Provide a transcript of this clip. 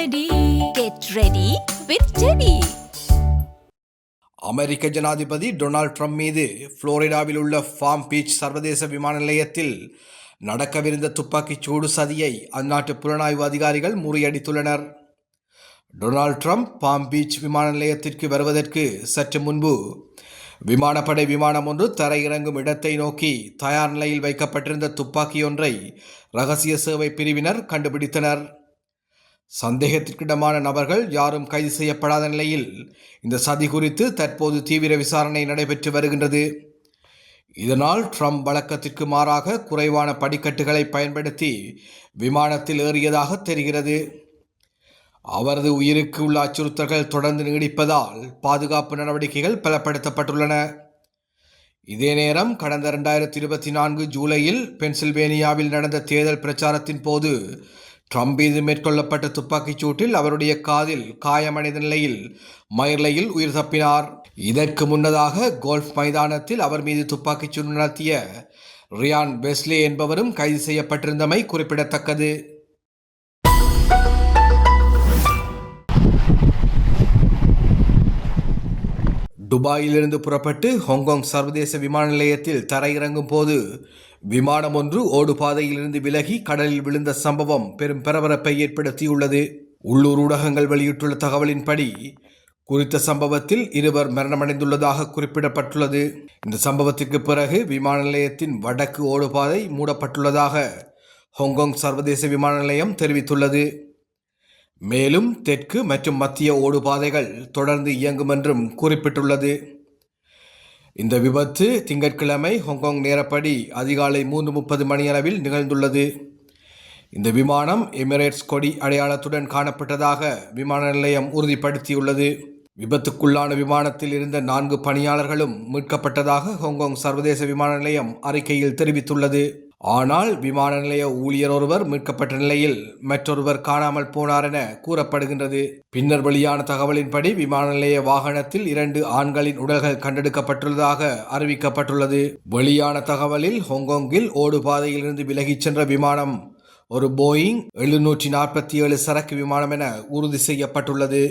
Ready get ready with ஜெடி அமெரிக்க ஜனாதிபதி டொனால்ட் ட்ரம்ப் மீது புளோரிடாவில் உள்ள ஃபார்ம் பீச் சர்வதேச விமான நிலையத்தில் நடக்கவிருந்த துப்பாக்கிச் சூடு சதியை அந்நாட்டு புலனாய்வு அதிகாரிகள் முறியடித்துள்ளனர். டொனால்ட் ட்ரம்ப் பாம் பீச் விமான நிலையத்திற்கு வருவதற்கு சற்று முன்பு விமானப்படை விமானம் ஒன்று தரையிறங்கும் இடத்தை நோக்கி தயார் நிலையில் வைக்கப்பட்டிருந்த துப்பாக்கியொன்றை ரகசிய சேவை பிரிவினர் கண்டுபிடித்தனர். சந்தேகத்திற்கிடமான நபர்கள் யாரும் கைது செய்யப்படாத நிலையில் இந்த சதி குறித்து தற்போது தீவிர விசாரணை நடைபெற்று வருகின்றது. இதனால் ட்ரம்ப் வழக்கத்திற்கு மாறாக குறைவான படிக்கட்டுகளை பயன்படுத்தி விமானத்தில் ஏறியதாக தெரிகிறது. அவரது உயிருக்கு உள்ள அச்சுறுத்தல்கள் தொடர்ந்து நீடிப்பதால் பாதுகாப்பு நடவடிக்கைகள் பலப்படுத்தப்பட்டுள்ளன. இதே நேரம் கடந்த இரண்டாயிரத்தி இருபத்தி நான்கு ஜூலையில் பென்சில்வேனியாவில் நடந்த தேர்தல் பிரச்சாரத்தின் போது ட்ரம்ப் மீது மேற்கொள்ளப்பட்ட துப்பாக்கிச் சூட்டில் அவருடைய காதில் காயமடைந்த நிலையில் மயிர்லையில் உயிர் தப்பினார். இதற்கு முன்னதாக கோல்ஃப் மைதானத்தில் அவர் மீது துப்பாக்கிச் சூடு நடத்திய ரியான் பெஸ்லே என்பவரும் கைது செய்யப்பட்டிருந்தமை குறிப்பிடத்தக்கது. துபாயிலிருந்து புறப்பட்டு ஹாங்காங் சர்வதேச விமான நிலையத்தில் தரையிறங்கும் போது விமானம் ஒன்று ஓடுபாதையிலிருந்து விலகி கடலில் விழுந்த சம்பவம் பெரும் பரபரப்பை ஏற்படுத்தியுள்ளது. உள்ளூர் ஊடகங்கள் வெளியிட்டுள்ள தகவலின்படி குறித்த சம்பவத்தில் இருவர் மரணமடைந்துள்ளதாக குறிப்பிடப்பட்டுள்ளது. இந்த சம்பவத்திற்கு பிறகு விமான நிலையத்தின் வடக்கு ஓடுபாதை மூடப்பட்டுள்ளதாக ஹாங்காங் சர்வதேச விமான நிலையம் தெரிவித்துள்ளது. மேலும் தெற்கு மற்றும் மத்திய ஓடுபாதைகள் தொடர்ந்து இயங்கும் என்றும் குறிப்பிட்டுள்ளது. இந்த விபத்து திங்கட்கிழமை ஹாங்காங் நேரப்படி அதிகாலை மூன்று முப்பது மணியளவில் நிகழ்ந்துள்ளது. இந்த விமானம் எமிரேட்ஸ் கொடி அடையாளத்துடன் காணப்பட்டதாக விமான நிலையம் உறுதிப்படுத்தியுள்ளது. விபத்துக்குள்ளான விமானத்தில் இருந்த நான்கு பணியாளர்களும் மீட்கப்பட்டதாக ஹாங்காங் சர்வதேச விமான நிலையம் அறிக்கையில் தெரிவித்துள்ளது. ஆனால் விமான நிலைய ஊழியர் ஒருவர் மீட்கப்பட்ட நிலையில் மற்றொருவர் காணாமல் போனார் என கூறப்படுகின்றது. பின்னர் வெளியான தகவலின்படி விமான நிலைய வாகனத்தில் இரண்டு ஆண்களின் உடல்கள் கண்டெடுக்கப்பட்டுள்ளதாக அறிவிக்கப்பட்டுள்ளது. வெளியான தகவலில் ஹாங்காங்கில் ஓடுபாதையிலிருந்து விலகிச் சென்ற விமானம் ஒரு போயிங் எழுநூற்றி நாற்பத்தி ஏழு சரக்கு விமானம் என உறுதி செய்யப்பட்டுள்ளது.